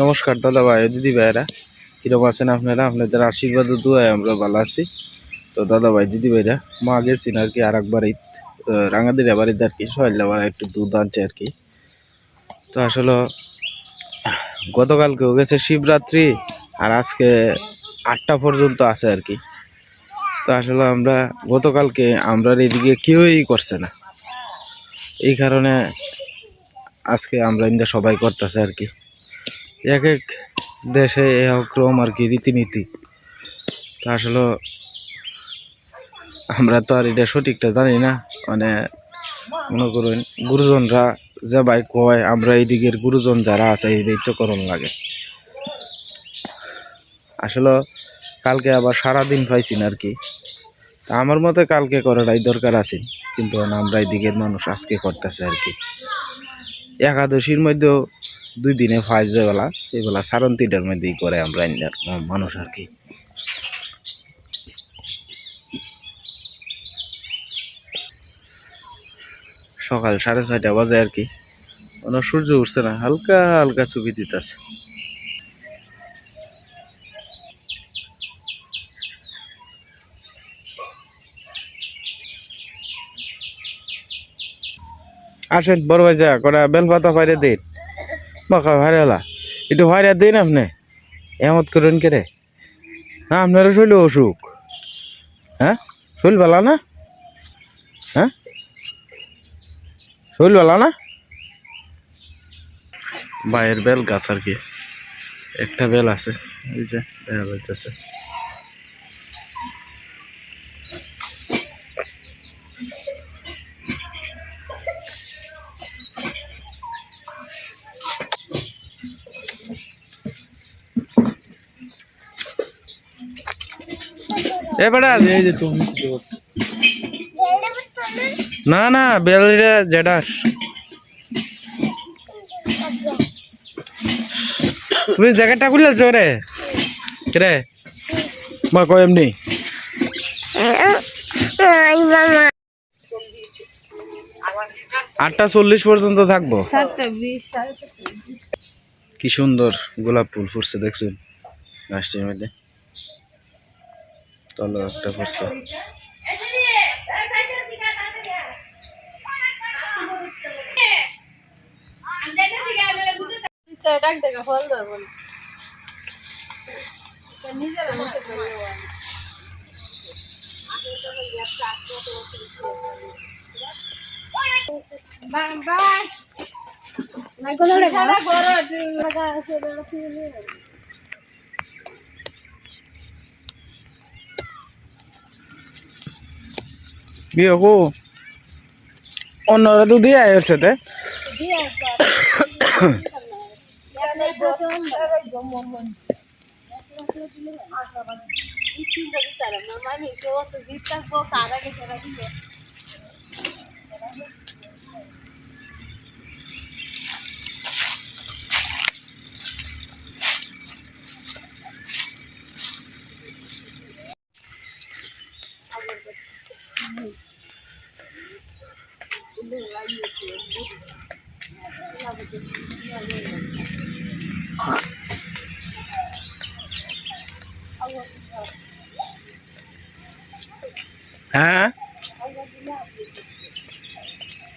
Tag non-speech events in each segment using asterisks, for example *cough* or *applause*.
নমস্কার দাদা ভাই, দিদি ভাইরা কীরকম আছেন আপনারা? আপনাদের আশীর্বাদ দুয়ায় আমরা ভালো আছি। তো দাদা ভাই, দিদি ভাইরা, মা গেছেন আর কি আর একবার ঈদ রাঙাদির ঈদ আর কি সহেল আবার একটু দুধ আনছে আর কি। তো আসলে, গতকালকেও গেছে শিবরাত্রি, আর আজকে আটটা পর্যন্ত আছে আর কি। তো আসলে আমরা, গতকালকে আমরা এদিকে কেউই করছে না। এই কারণে আজকে আমরা ইন্দা সবাই করতেছে আর কি। এক এক দেশে এ ক্রম আর কি রীতিনীতি। তা আসলে আমরা তো আর এটা সঠিকটা জানি না। মানে মনে করুন গুরুজনরা যে ভাই কয়, আমরা এই দিকের গুরুজন যারা আছে, এই তো করণ লাগে। আসলে কালকে আবার সারা দিন পাইছি না আর কি। তা আমার মতে কালকে করাটাই দরকার আছে। কিন্তু আমরা এই দিকের মানুষ আজকে করতেছে আর কি। একাদশীর মধ্যেও দুই দিনে ফাইজ বেলা এই বেলা সারণ তিনটার মধ্যেই করে আমরা মানুষ আর কি। সকাল সাড়ে ছয়টা বাজে আর কি। সূর্য উঠছে না, হালকা হালকা ছবি দিতেছে। আসেন, বড় ভাই যা কটা বেলপাতা ফাইরে দিন। বাকা ভাইরে হলা। একটু ভাইরে দিন আপনি। এমত করেন কে রে? না, আপনারও শৈল অসুখ। হ্যাঁ? শৈল ভালো না? হ্যাঁ? শৈল ভালো না? বাইরের বেল গাছ আর কি। একটা বেল আছে, এই যে দেখা যাইতেছে। এ বেটা এই যে তুমি না না বেলটা জেডাস। তুমি জ্যাকেটটা খুলেছ রে? রে মা কয় এমনি? আটটা চল্লিশ পর্যন্ত থাকব। কি সুন্দর গোলাপ ফুল ফুটছে দেখছেন গাছটির মধ্যে তলো একটা ফল ধরবো না নিজের মুখে কি হব অন্যরা তো দিয়ে আয়ের সাথে দিয়ে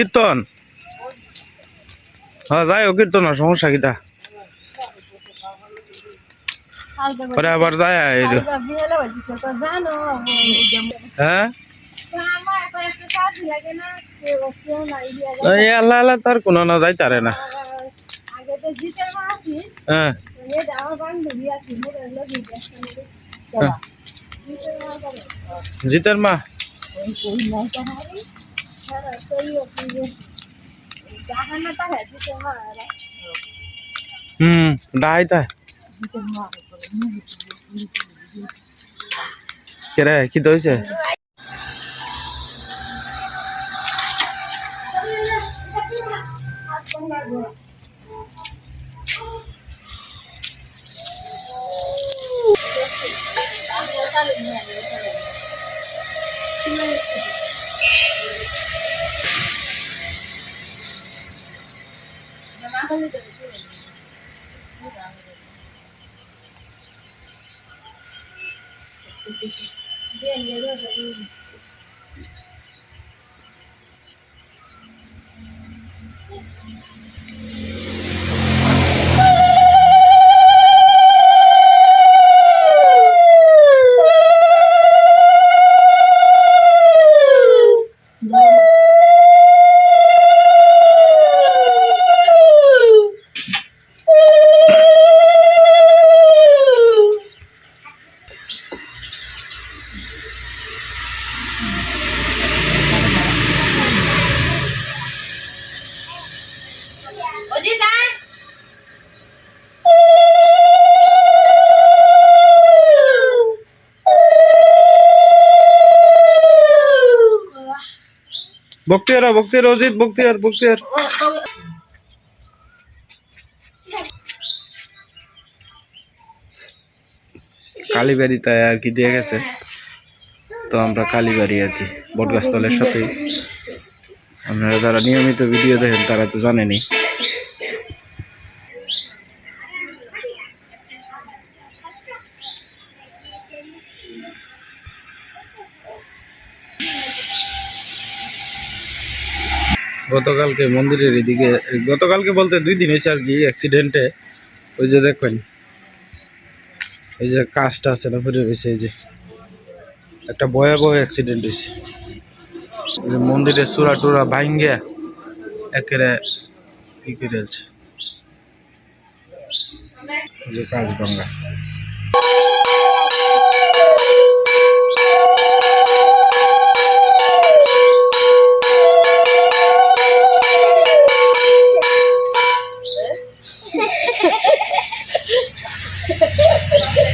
কীর্তন? হ্যাঁ যাই হোক, কীর্তন সমস্যা কিটা পরে আবার যায় হ্যাঁ? আল্লাহ আল্লাহ, তার কোনো না যাই তারে না। হ্যাঁ। হ্যাঁ। জিতের মা? হুম ডাই তা জিতের কে রে কি দইছে Thank you. Bien, bien, bien. Bakhtiyar Bakhtiyar, Ajit, Bakhtiyar Bakhtiyar. কালীবাড়িতে আর কি দিয়ে গেছে। তো আমরা কালীবাড়ি আর কি, বটগাছতলের সাথেই। আপনারা যারা নিয়মিত ভিডিও দেখেন, তারা তো জানেনই। গতকালকে মন্দিরের এদিকে, গতকালকে বলতে দুই দিন হয়েছে আর কি অ্যাক্সিডেন্টে ওই যে দেখবেন এই যে কাজটা আছে না ফিরে রয়েছে, এই যে। একটা ভয়াবহ অ্যাক্সিডেন্ট হয়েছে। মন্দিরের চূড়া টুরা ভাঙ্গে একেবারে ই করে যে কাজ ভাঙ্গা।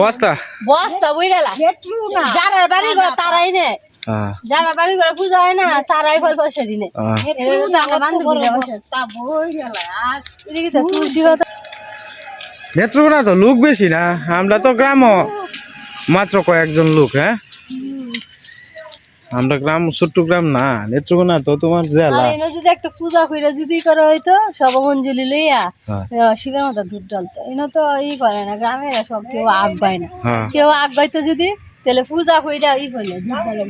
বস্তা। বস্তা বুঝলা যারা বাড়ি ঘর তারাই নে। হ্যাঁ যারা বাড়ি ঘরে পূজা হয় না তারাই ফল পয়সা দিনে। নেত্রকোনা তো লোক বেশি না আমরা তো গ্রাম মাত্র কয়েকজন লোক হ্যাঁ? আমরা গ্রাম ছোট্ট গ্রাম না নেত্রকোনা তো তোমার জেলা। আর এনে যদি একটা পূজা করে যদি করা হইতো সব অঞ্জলি লইয়া হ্যাঁ। শিবের মতো দুধ ডালতো। এনে তো ই করে না গ্রামের সব কেউ আগ গায় না। হ্যাঁ। কেউ আগ গাইতো যদি তাহলে পূজা কইরা ই হইলে দুধ ডালে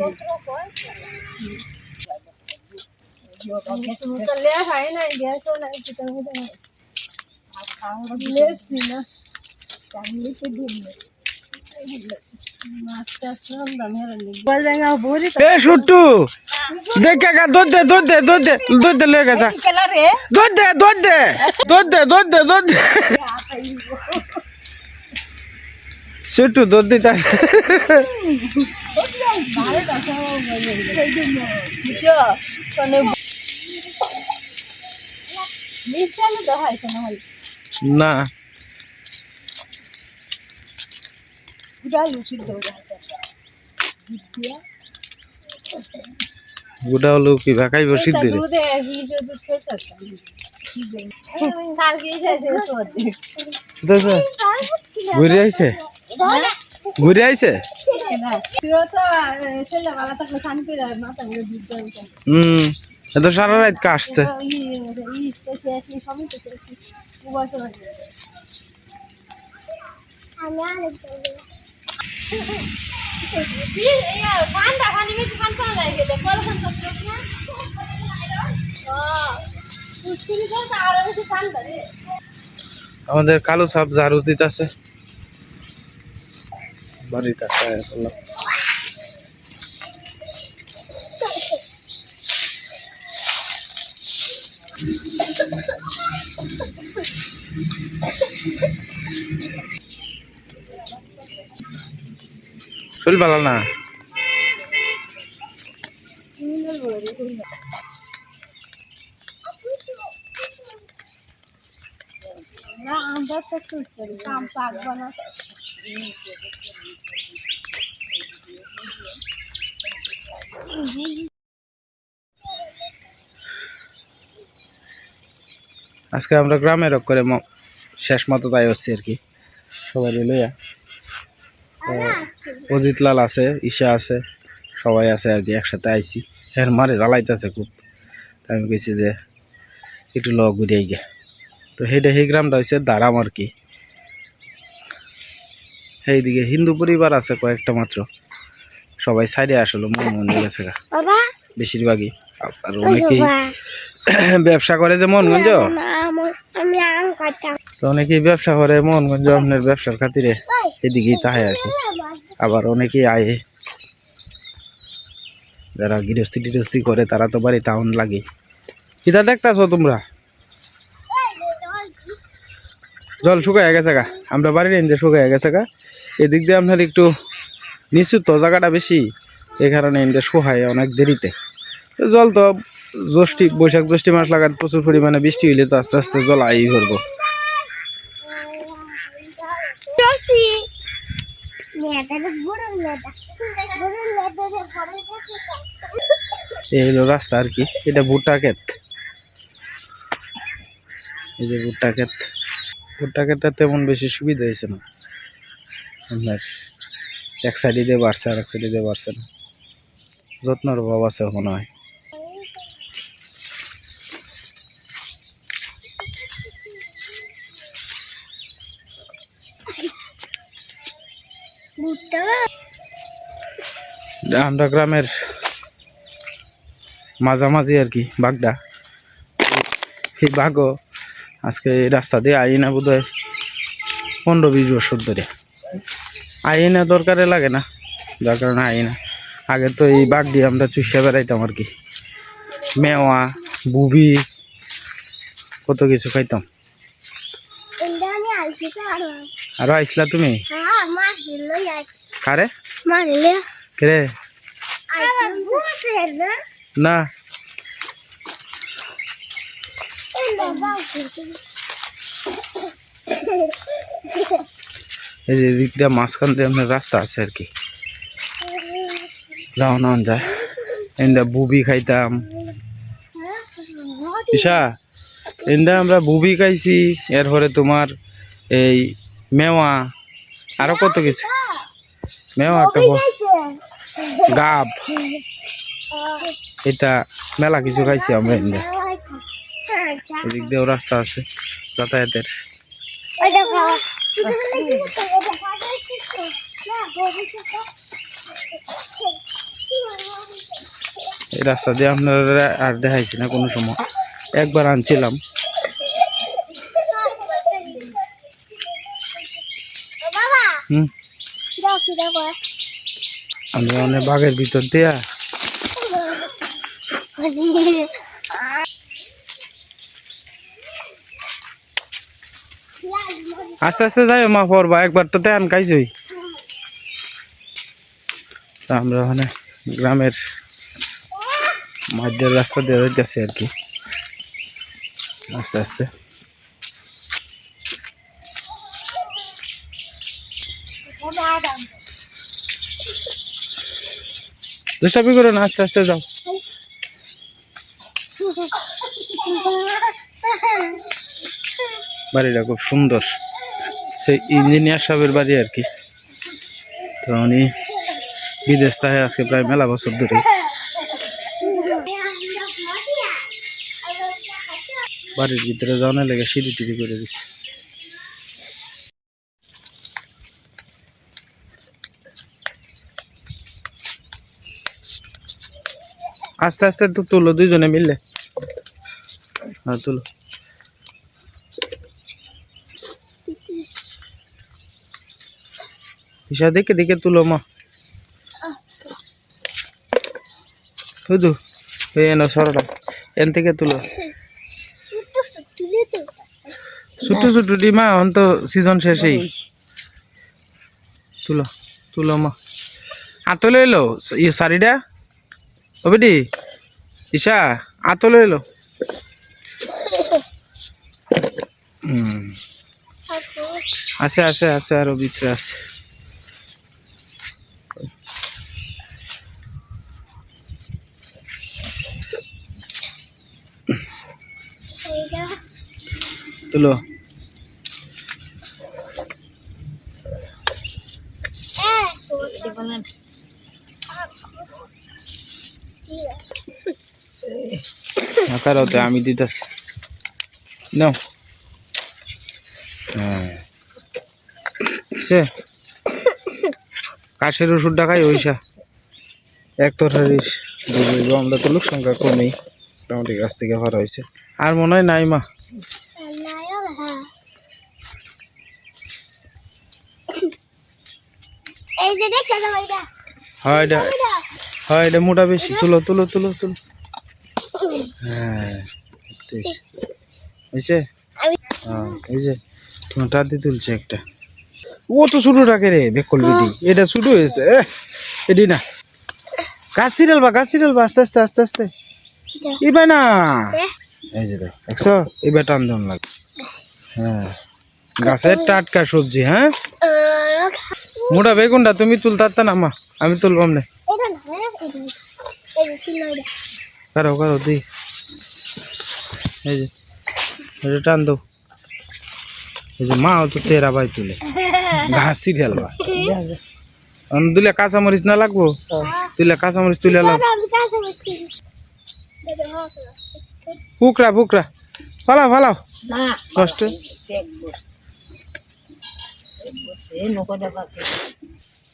এ সুট্টু দেখ কাকা দুধ দে দুধ দে দুধ দে দুধ দে লয়ে গেছা দুধ দে দুধ দে দুধ দে দুধ দে দুধ দে। সুট্টু দুধ দিতাছে না। গুড়া হলো কি ভাকাই বসি। দে দেখো ঘুরে আইছে? ঘুরে আইছে হুম এ তো সারা রাত কাশছে ঠান্ডা আমাদের কালো সাপ ঝাড়ু দিতেছে। বাড়ির শরীর ভালো না। আজকে আমরা গ্রামের করে শেষ মতো তাই হচ্ছে আর কি। সবাই লইয়া। অজিত লাল আছে ঈশা আছে সবাই আছে আর কি একসাথে আইছি। হ্যাঁ মারে জ্বালাইতেছে খুব। আমি কইছি যে একটু ল ঘুরে গে তো সেইটা সেই গ্রামটা হচ্ছে দারাম আর কি। সেইদিকে হিন্দু পরিবার আছে কয়েকটা মাত্র। সবাই সাইডে আসলো মন মন্দির গেছে গা। বেশিরভাগই। আর অনেকেই *coughs* ব্যবসা করে যে মনগঞ্জ। তো অনেকেই ব্যবসা করে মোহনগঞ্জ আপনার ব্যবসার খাতিরে। এদিকেই তাহে আর কি। আবার অনেকেই আয়ে। যারা গৃহস্থী টিরস্থি করে, তারা তো বাড়ি টাউন লাগে। কিতা দেখতাছো তোমরা? জল শুকায় গেছে গা। আমরা বাড়ির এনতে শুকায় গেছে গা। এদিক দিয়ে আপনার একটু নিচু তো জায়গাটা বেশি। এই কারণে এনতে শুকায় অনেক দেরিতে। জল তো জ্যৈষ্ঠী, বৈশাখ জ্যৈষ্ঠী মাস লাগাত প্রচুর পরিমাণে বৃষ্টি হইলে তো আস্তে আস্তে জল আই করব এই হলো রাস্তা আর কি। এটা ভুট্টা ক্ষেত। এই যে ভুট্টা ক্ষেত। ভুট্টা ক্ষেতটা তেমন বেশি সুবিধা হয়েছে না। আপনার এক সাইডে দিয়ে বাড়ছে আর এক সাইডে দিয়ে বাড়ছে না। যত্নর অভাব আছে মনে হয় আমরা গ্রামের মাঝামাঝি আর কি বাগডা। এই বাঘও আজকে রাস্তা দিয়ে আই না বোধ হয় পনেরো বিশ বছর ধরে। আই না দরকারে লাগে না যার কারণে আই না আগে তো এই বাঘ দিয়ে আমরা চুষে বেড়াইতাম আর কি। মেওয়া বুবি কত কিছু খাইতাম। আরও। আইসলা তুমি? কারে hillo. কে. না. এই যে এদিক দিয়ে মাঝখান দিয়ে আপনার রাস্তা আছে আর কি। যাও না যায় এন্দা বুবি খাইতাম। ঈশা এন্দা আমরা বুবি খাইছি এরপরে তোমার এই মেওয়া। আরও কত কিছু? মেওয়া একটা গাব। এটা মেলা কিছু খাইছি আমরা এন্দা এদিক দিয়েও রাস্তা আছে যাতায়াতের। এই রাস্তা দিয়ে আপনারা আর দেখাইছি না কোনো সময়। একবার আনছিলাম বাবা হুম? আমরা অনেক বাঘের ভিতর দিয়া। আস্তে আস্তে যাই মা পড়বা একবার তো তেন খাইছই। আমরা ওখানে গ্রামের মাঝের রাস্তা দিয়ে যাচ্ছি আর কি। আস্তে আস্তে। দুষ্টাপি করো না, আস্তে আস্তে যাও। বাড়িটা খুব সুন্দর। সেই ইঞ্জিনিয়ার সাহেবের বাড়ি আর কি। তো উনি বিদেশ থাকে, আজকে প্রায় মেলা বছর ধরে বাড়ির ভিতরে যাওয়ার লেগে সিঁড়ি টিড়ি করে দিছে। আস্তে আস্তে তো তুলো, দুইজনে মিললে। হ্যাঁ তুলো। ঈশা, দেখে দেখে তুলো মা। শুধু এনো সরটা এন থেকে তুলো। ছুটু ছোট ডিমা এখন তো সিজন শেষেই। তুলো তুলো মা। আতলে এলো ও বেটি? ঈশা আতলে এলো। আছে আছে আছে আরও ভিতরে আছে। তুলো এটা বলেন আকার হতে আমি দিতেছি। নাও। হ্যাঁ। সে। কাশের ওষুধটা খাই ওইসা। এক দুধ আমরা তো লোক সংখ্যা কমেই। মোটামুটি গাছ থেকে ভরা হয়েছে। আর মনে হয় নাই মা। হয় এটা মোটা বেশি। তুলো তুলো তুলো তুলো। হ্যাঁ হয়েছে। হ্যাঁ এই যে দিয়ে তুলছে একটা। ও তো রাখে রে বেকল এটা হয়েছে না। গাছ সিরিয়াল বা গাছ সিরিয়াল বা আস্তে আস্তে আস্তে আস্তে। এবার না। এই যে দেখ দেখছ? এবার টান লাগে। হ্যাঁ। গাছের টাটকা সবজি হ্যাঁ? মোটা বেগুনটা তুমি তুলতে না মা আমি তুলবাম না কারও কারও দি। এই যে এটা টান দাও। এই যে মা তো তেরা বাই তুলে। ঘাস সিরিয়াল বা দিলে কাঁচা মরিচ না লাগবো? দিলে কাঁচা মরিচ তুলে লাগ আমি কাছে বসছি এটা হচ্ছে ফুকরা ফুকরা। ফালাও ফালাও। কষ্ট।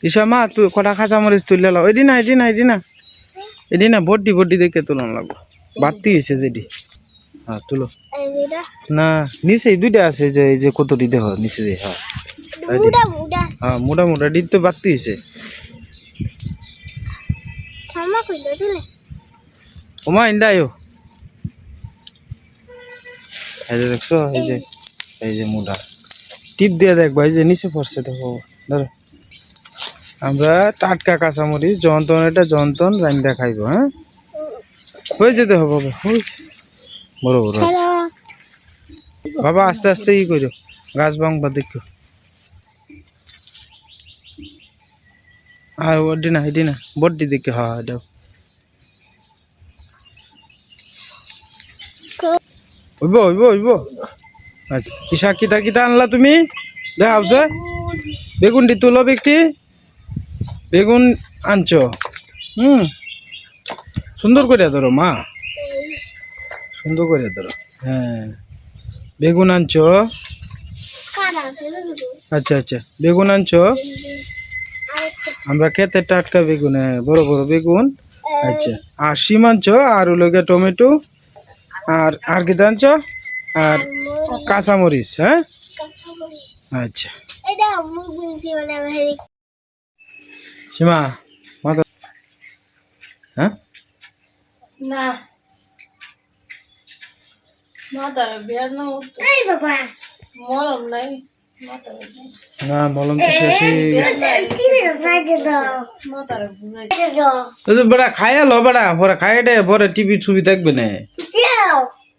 ইসা মা তুই কটা কাঁচা মরিচ তুলে লাও। এডি না এডি না এডি না এডি না বড্ডি বড্ডি দেখে তুলন লাগবো। বাড়তি হয়েছে যেটি। হ্যাঁ তুলো। না নিচে দুইটা আছে যে এই যে কতটি দেহ নিচে দিয়ে হ্যাঁ। হ্যাঁ মোটা মোটা ডিট তো বাড়তি হয়েছে। ওমা ইন্দা আয়ো। এই যে দেখছ এই যে এই যে মোটা টিপ দিয়ে দেখবা এই যে নিচে পড়ছে দেখো ধরো। আমরা টাটকা কাঁচামরিচ জন্তন এটা জন্তন রান্না খাইবো হ্যাঁ? হয়ে যেতে হবে বাবা বড় বড় বাবা আস্তে আস্তে ই করো। গাছ ভাঙবা দেখো। আর ওডি না এডি না বড্ডি দেখে হ্যাঁ এটা হইব হইব হইব আচ্ছা কিসা কিতা কিতা আনলা তুমি? দেখাওছে। বেগুনটি তুলো ব্যক্তি। বেগুন আনছো। হুম। সুন্দর করে ধরো মা। সুন্দর করে ধরো। হ্যাঁ। বেগুন আনছো? আচ্ছা আচ্ছা। বেগুন আনছো? আমরা খেতে টাটকা বেগুন হ্যাঁ বড় বড় বেগুন। আচ্ছা। আর শিম আনছো? আর গিয়ে টমেটো। আর আর কি আনছো? আর কাঁচামরিচ হ্যাঁ? আচ্ছা। সীমা, মাথা হ্যাঁ? না। এই বাবা। না বললাম তো শেষই কি রে সাইডে দাও। তো তো বড়া খাইয়া লো বড়া পরে টিভি ছবি দেখবে না।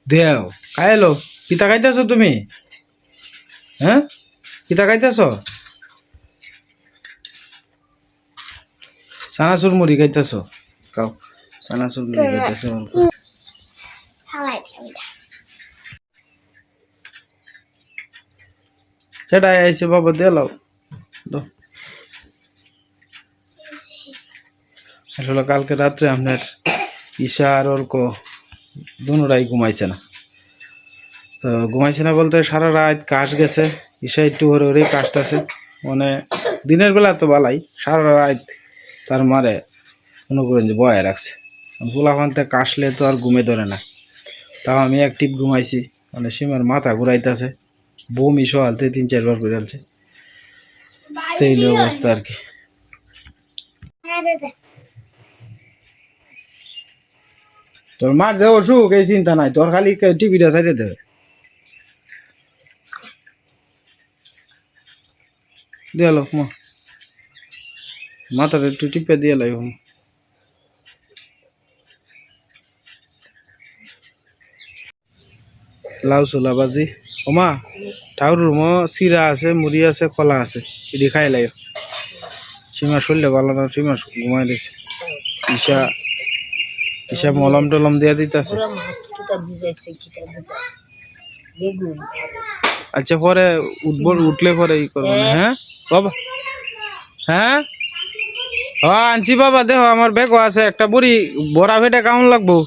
দেও খাইয়া লো। কিতা খাইতেছ তুমি? হ্যাঁ? কিতা খাইতেছ? সানাসুর মুড়ি খাইতেছ? কাও সানাসুর মুড়ি খাইতেছ হালাই আমি সেটা আইসে বাবা, দিয়ে লাও। আসলে কালকে রাত্রে আপনার ঈশা আর অর্ক দুটাই ঘুমাইছে না। তো ঘুমাইছে না বলতে সারা রাত কাশ গেছে, ঈশা একটু ওরে ওরে কাশতেছে। মানে দিনের বেলা তো বালাই, সারা রাত তার মারে মনে করেন যে বয়ে রাখছে। গোলাফান্তে কাশলে তো আর ঘুমে ধরে না। তাও আমি অ্যাক্টিভ ঘুমাইছি মানে সীমার মাথা ঘুরাইতেছে। বমি সহালতে তিন চারবার করে ফেলছে তো এই অবস্থা আর কি। তোর মার যে অসুখ, এই চিন্তা নাই। তোর খালি টিভিটা সাইডে দে। দিয়ালো মা। মাথাটা একটু টিপে দিয়ে লাগব লাউ চোলা বাজি। ওমা ঠাউর মো চিরা আছে মুড়ি আছে কলা আছে। এটি খাই লাগে সীমা শরীরে ভালো না সীমা ঘুমাই দিছে ঈশা ঈশা মলম টলম দিয়ে দিতেছে। আচ্ছা পরে উঠবো উঠলে পরে ই করব হ্যাঁ? বাবা। হ্যাঁ? ও আনছি বাবা দেখো আমার ব্যাগও আছে একটা বুড়ি বড়া ফেটে কেমন লাগবো?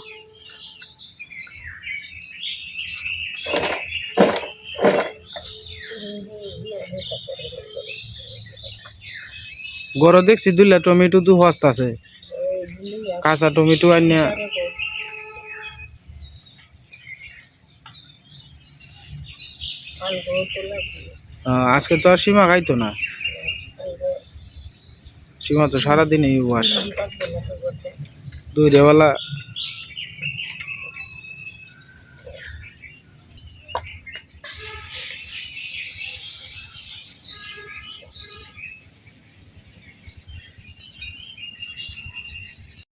গড় দেখছি দুইলা টমেটো তো হস্ত আছে। কাঁচা টমেটো আনিয়া আজকে তো আর সীমা খাইতো না। সীমা তো সারাদিন এই বাস থাকবে না তো করতে দুই রেওয়ালা